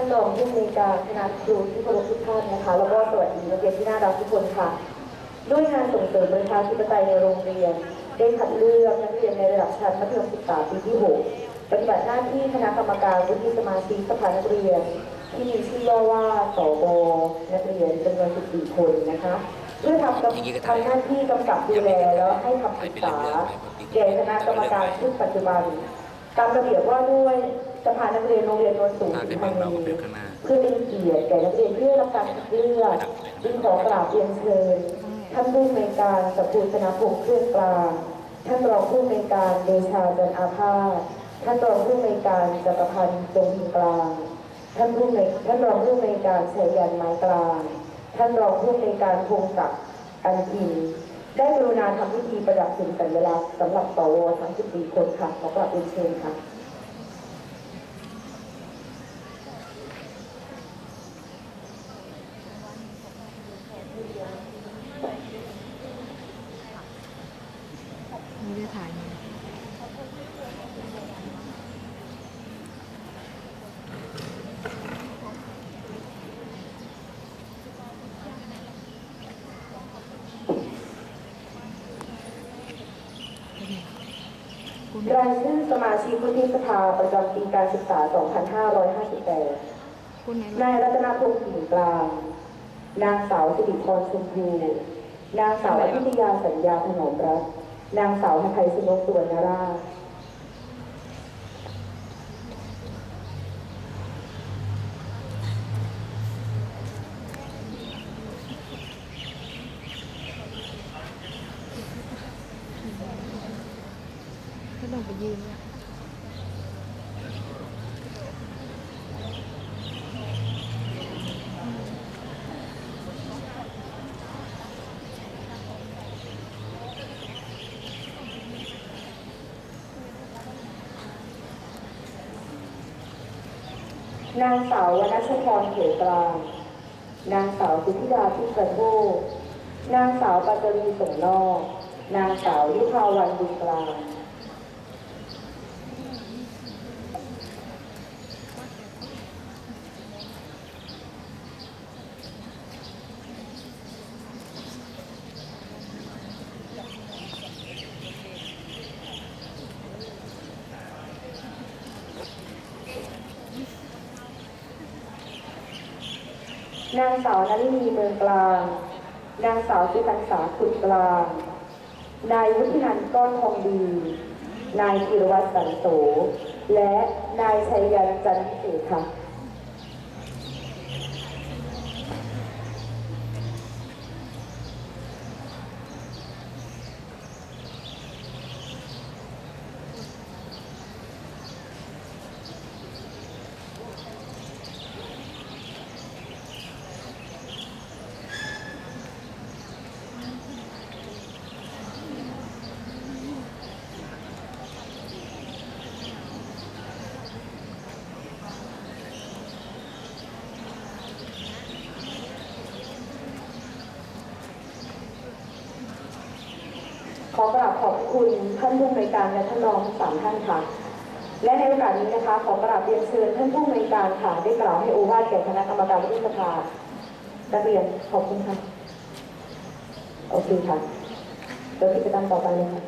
านรองผู้อำนวยการคณะครูที่เคารพทุกท่านนะคะ แล้วก็สวัสดีนักเรียนที่น่ารักทุกคนค่ะ ด้วยงานส่งเสริมประชาธิปไตยในโรงเรียน ได้คัดเลือกนักเรียนในระดับชั้นมัธยมศึกษาปีที่ 6 ปฏิบัติหน้าที่คณะกรรมการวุฒิสมาชิกสภานักเรียน ที่มีชื่อย่อว่าสบนักเรียนจำนวน14คนนะคะเพื่อทำทำหน้าที่กำกับดูแลแล้วให้คำปรึกษาแก่คณะกรรมการชุดปัจจุบัน ตามระเบียบว่าด้วย สภานักเรียนโรงเรียนโนนสูงอ่าสิได้งห์บ้างธาเราก็นีเดินข้างหน้าเพื่อเป็นเกียรติแก่นักเรียนที่ได้รับการคัดเลือกจึงขอกราบเรียนเชิญท่านผู้อำนวยการสัพพูชนะพงษ์เครื่องกลางท่านรองผู้อำนวยการเดชาจันอาภาสท่านรองผู้อำนวยการจักรพันธ์จงพิมพ์กลางท่านผู้อำนวยท่านรองผู้อำนวยการชัยยันไม้กลางท่านรองผู้อำนวยการพงศักดิ์อันอินได้กรุณาทำพิธีประดับสิ่งสัญลักษณ์สำหรับสวทั้ง14คนค่ะขอกราบเรียนเชิญค่ะ ไม่ได้ถ่ายมารายชื่อสมาชิกวุฒิสภาประจำปีการศึกษา 2558คุณไหนนายรัตนพงศ์กิ่งกลาง นางสาวสิริพรชมพูนางสาวอภิทยาสัญญาถนอมรัตน์ นางสาวไทยสนกตัวนรณราชก็ต้องไปยืนเนี่ย นางสาววนัชพรเขตกลาง นางสาวสุธิดาพิกระโทนางสาวปัจจรีสงนอก นางสาวยุพาวันบุญกลาง นางสาวนารินีเมืองกลาง นางสาวสุพรรษาขุดกลาง นายวุฒินันก้อนทองดี นายธีรวัตรสันโส และนายชัยยันจันทร์พิเศษค่ะ ขอกราบขอบคุณท่านผู้อำนวยการและท่านรองทั้งสามท่านค่ะ และในโอกาสนี้นะคะ ขอกราบเรียนเชิญท่านผู้อำนวยการค่ะได้กล่าวให้โอวาทแก่คณะกรรมการวุฒิสภานักเรียนขอบคุณค่ะ โอเคค่ะเดี๋ยวกิจกรรมต่อไปเลยค่ะ